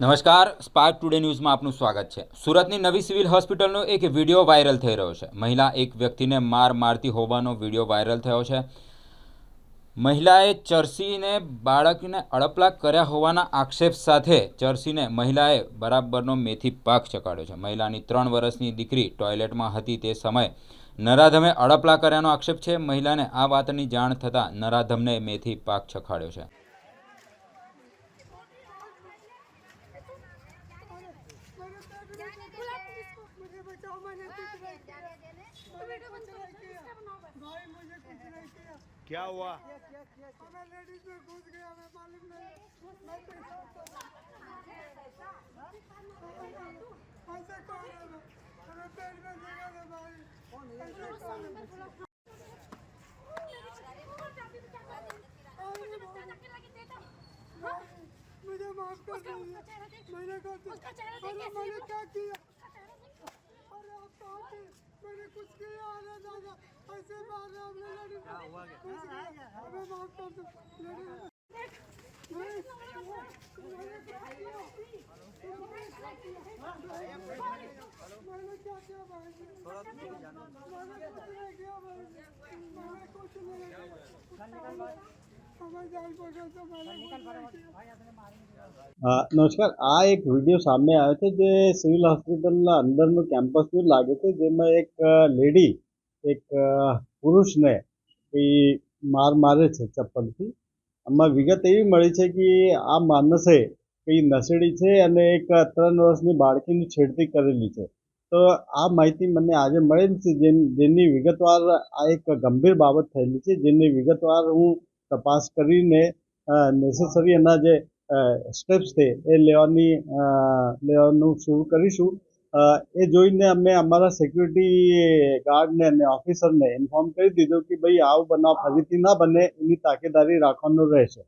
નમસ્કાર spark today ન્યૂઝમાં આપનું સ્વાગત છે. સુરતની નવી સિવિલ હોસ્પિટલનો એક વીડિયો વાયરલ થઈ રહ્યો છે. મહિલા એક વ્યક્તિને માર મારતી હોવાનો વીડિયો વાયરલ થયો છે. મહિલાએ ચરસીને બાળકને અડપલા કર્યા હોવાના આક્ષેપ સાથે ચરસીને મહિલાએ બરાબરનો મેથી પાક ચકાડ્યો છે. મહિલાની ત્રણ વર્ષની દીકરી ટોયલેટમાં હતી તે સમયે નરાધમે અડપલા કર્યાનો આક્ષેપ છે. મહિલાને આ વાતની જાણ થતાં નરાધમને મેથી પાક ચખાડ્યો છે. मुझे बचाओ मैंने कुछ नहीं किया मैंने कुछ नहीं किया भाई मुझे कुछ नहीं किया क्या हुआ हमें लेडीज में घुस गया मैं मालूम नहीं मैं पैसा ऐसे कौन है मैं? हमें पेट में जगह दे भाई माफ कर दीजिए मैंने कुछ उसका चेहरा अरे देख मैंने कैसे क्या किया अरे आप कहाँ थे मैंने कुछ किया अरे दादा ऐसे मार रहे हमने लड़ी क्या हुआ कुछ किया हमें माफ कर दो लड़ी मैंने क्या किया भाई मैंने कुछ नहीं किया भाई मैंने कुछ नहीं किया નમસ્કાર. આ એક વીડિયો સામે આવ્યો છે જે સિવિલ હોસ્પિટલના અંદરનું કેમ્પસનું લાગે છે, જેમાં એક લેડી, એક પુરુષને કંઈ માર મારે છે ચપ્પલથી. આમાં વિગત એવી મળી છે કે આ માનસે કંઈ નસેડી છે અને એક ત્રણ વર્ષની બાળકીની છેડતી કરેલી છે. તો આ માહિતી મને આજે મળેલી છે જેની વિગતવાર આ એક ગંભીર બાબત થયેલી છે, જેની વિગતવાર હું તપાસ કરીને નેસેસરી એના જે સ્ટેપ્સ છે, એ લેવાની લેવાનું શરૂ કરીશું. એ જોઈને અમે અમારા સિક્યુરિટી ગાર્ડને અને ઓફિસરને ઇન્ફોર્મ કરી દીધું કે ભાઈ, આવું બનાવ ફરીથી ના બને, એની તાકેદારી રાખવાનું રહેશે.